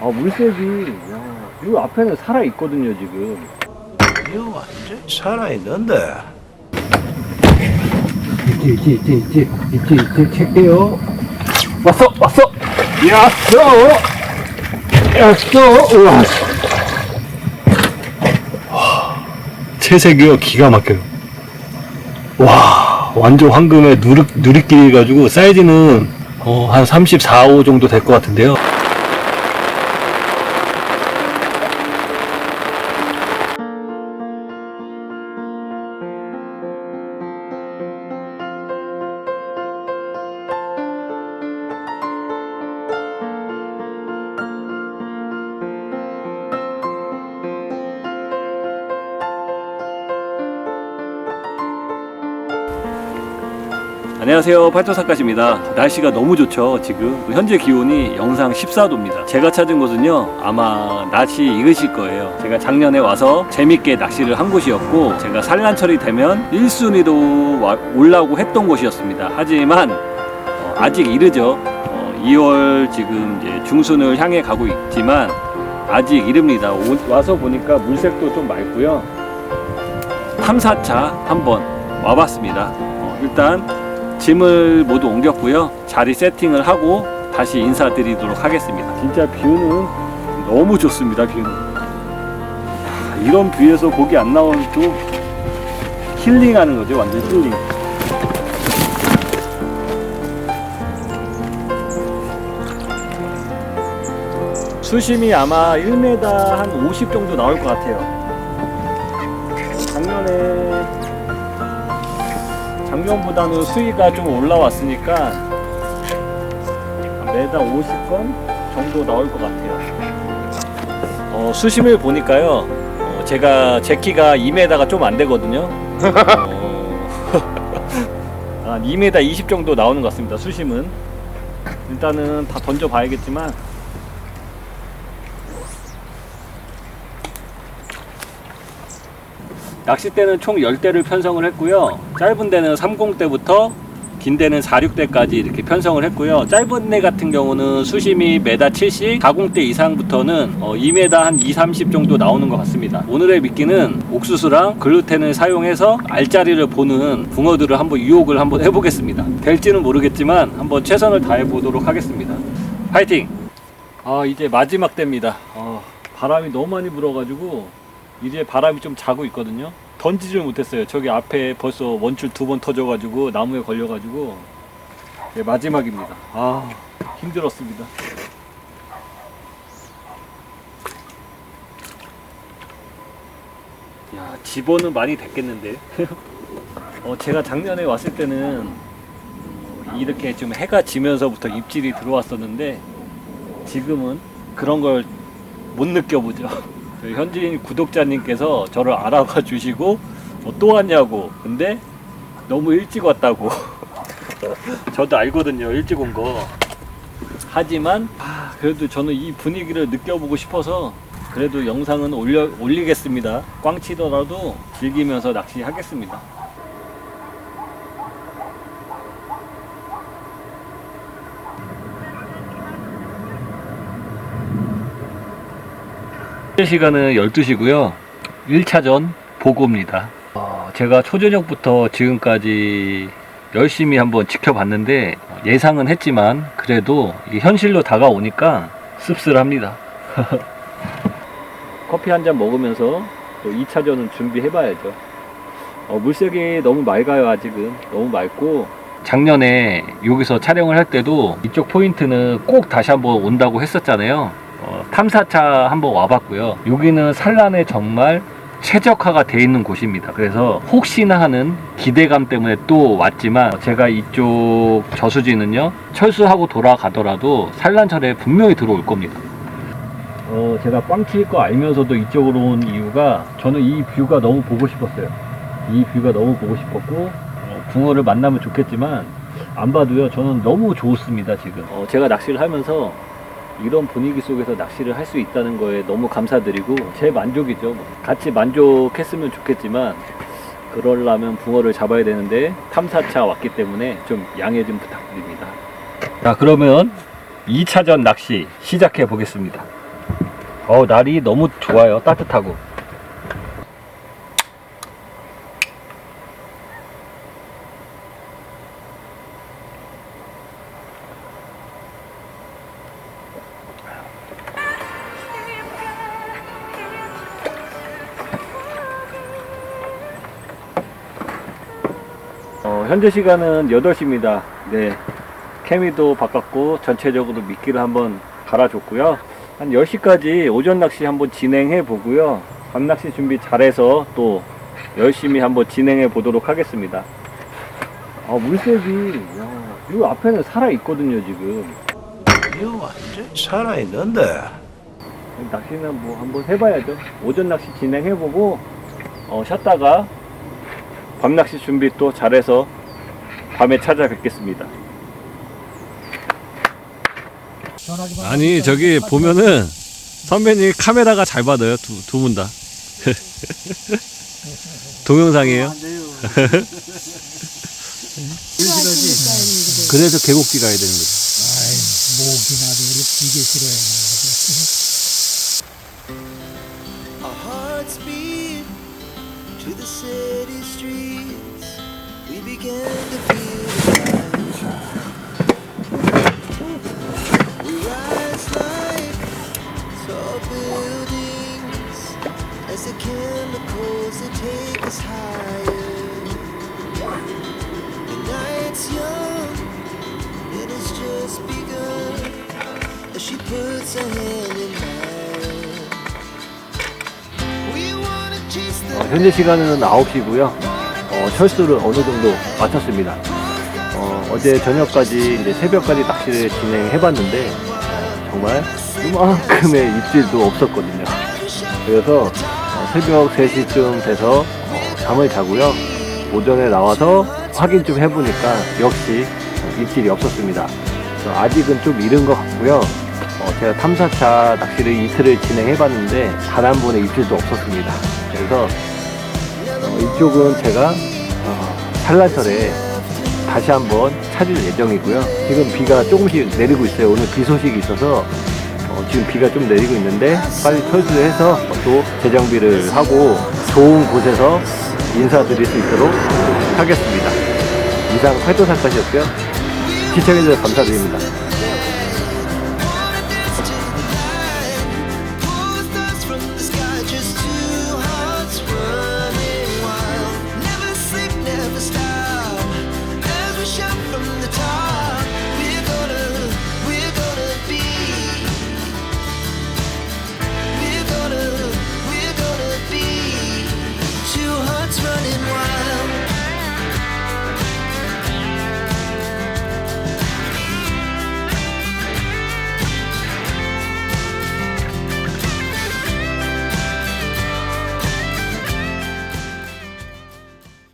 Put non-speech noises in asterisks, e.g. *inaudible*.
아 물색이 야, 이 앞에는 살아 있거든요 지금. 이거 완전 살아 있는데. 있지 있지 있지 있지 있지 있지 찰게요. 왔어 왔어. 야어 야어 우와. 채색이요 기가 막혀요. 와 완전 황금의 누르, 누리끼리 가지고 사이즈는 어, 한 34, 5 정도 될 것 같은데요. 안녕하세요. 팔도사까지입니다. 날씨가 너무 좋죠 지금. 현재 기온이 영상 14도입니다. 제가 찾은 곳은요 아마 낯이 익으실 거예요. 제가 작년에 와서 재밌게 낚시를 한 곳이었고 제가 산란철이 되면 1순위로 와- 올라오고 했던 곳이었습니다. 하지만 어, 아직 이르죠. 어, 2월 지금 이제 중순을 향해 가고 있지만 아직 이릅니다. 오- 와서 보니까 물색도 좀 맑고요. 탐사차 한번 와봤습니다. 어, 일단 짐을 모두 옮겼고요. 자리 세팅을 하고 다시 인사드리도록 하겠습니다. 진짜 뷰는 너무 좋습니다. 뷰는 아, 이런 뷰에서 고기 안 나오면 또 힐링하는 거죠. 완전 힐링. 수심이 아마 1m 한 50 정도 나올 것 같아요. 작년에 작년보다는 수위가 좀 올라왔으니까 한 매달 50건 정도 나올 것 같아요. 어, 수심을 보니까요. 어, 제가 제 키가 2m가 좀 안 되거든요. 어, *laughs* 한 2m 20 정도 나오는 것 같습니다. 수심은 일단은 다 던져 봐야겠지만 낚싯대는 총 10대를 편성을 했고요. 짧은 데는 30대부터 긴 데는 46대까지 이렇게 편성을 했고요. 짧은 데 같은 경우는 수심이 메다 70, 40대 이상부터는 어, 2m 한 2, 30 정도 나오는 것 같습니다. 오늘의 미끼는 옥수수랑 글루텐을 사용해서 알짜리를 보는 붕어들을 한번 유혹을 한번 해보겠습니다. 될지는 모르겠지만 한번 최선을 다해 보도록 하겠습니다. 파이팅! 아 이제 마지막 때입니다. 어, 바람이 너무 많이 불어가지고 이제 바람이 좀 자고 있거든요. 던지질 못했어요. 저기 앞에 벌써 원줄 두 번 터져가지고 나무에 걸려가지고 네, 마지막입니다. 아 힘들었습니다. 야 집어는 많이 됐겠는데. *laughs* 어 제가 작년에 왔을 때는 어, 이렇게 좀 해가 지면서부터 입질이 들어왔었는데 지금은 그런 걸 못 느껴보죠. *laughs* 현지인 구독자님께서 저를 알아봐 주시고 어, 또 왔냐고. 근데 너무 일찍 왔다고. *laughs* 저도 알거든요. 일찍 온 거. 하지만 아, 그래도 저는 이 분위기를 느껴보고 싶어서 그래도 영상은 올려 올리겠습니다. 꽝 치더라도 즐기면서 낚시하겠습니다. 시간은 12시고요. 1차전 보고입니다. 어, 제가 초저녁부터 지금까지 열심히 한번 지켜봤는데 예상은 했지만 그래도 현실로 다가오니까 씁쓸합니다. *laughs* 커피 한 잔 먹으면서 또 2차전은 준비해봐야죠. 어, 물색이 너무 맑아요 아직은 너무 맑고 작년에 여기서 촬영을 할 때도 이쪽 포인트는 꼭 다시 한번 온다고 했었잖아요. 어, 탐사차 한번 와봤고요. 여기는 산란에 정말 최적화가 돼 있는 곳입니다. 그래서 혹시나 하는 기대감 때문에 또 왔지만 제가 이쪽 저수지는요 철수하고 돌아가더라도 산란철에 분명히 들어올 겁니다. 어, 제가 꽝칠 거 알면서도 이쪽으로 온 이유가 저는 이 뷰가 너무 보고 싶었어요. 이 뷰가 너무 보고 싶었고 어, 붕어를 만나면 좋겠지만 안 봐도요 저는 너무 좋습니다 지금. 어, 제가 낚시를 하면서 이런 분위기 속에서 낚시를 할 수 있다는 거에 너무 감사드리고 제 만족이죠. 뭐. 같이 만족했으면 좋겠지만 그러려면 붕어를 잡아야 되는데 탐사차 왔기 때문에 좀 양해 좀 부탁드립니다. 자 그러면 2차전 낚시 시작해 보겠습니다. 어 날이 너무 좋아요 따뜻하고 현재 시간은 8시입니다. 네. 케미도 바꿨고 전체적으로 미끼를 한번 갈아줬고요. 한 10시까지 오전 낚시 한번 진행해 보고요. 밤 낚시 준비 잘해서 또 열심히 한번 진행해 보도록 하겠습니다. 아, 물색이, 야, 이 앞에는 살아 있거든요, 지금. 이거 완전 살아있는데. 낚시는 뭐 한번 해봐야죠. 오전 낚시 진행해 보고, 어, 쉬었다가 밤 낚시 준비 또 잘해서 밤에 찾아뵙겠습니다. 아니 저기 보면은 선배님 카메라가 잘 받아요 두 분 다 동영상이에요 그래서 계곡기 가야 되는 거죠 to the city streets. We began to the chemicals they 현재 시간은 9시고요 어, 철수를 어느 정도 마쳤습니다. 어, 어제 저녁까지 이제 새벽까지 낚시를 진행해봤는데 정말 이만큼의 입질도 없었거든요. 그래서 어, 새벽 3시쯤 돼서 어, 잠을 자고요. 오전에 나와서 확인 좀 해보니까 역시 어, 입질이 없었습니다. 아직은 좀 이른 것 같고요. 어, 제가 탐사차 낚시를 이틀을 진행해봤는데 단 한 번의 입질도 없었습니다. 그래서 어, 이쪽은 제가 어, 산란철에 다시 한번 찾을 예정이고요. 지금 비가 조금씩 내리고 있어요. 오늘 비 소식이 있어서 어, 지금 비가 좀 내리고 있는데 빨리 철수를 해서 또 재정비를 하고 좋은 곳에서 인사드릴 수 있도록 하겠습니다. 이상 활동사까지였고요. 시청해주셔서 감사드립니다.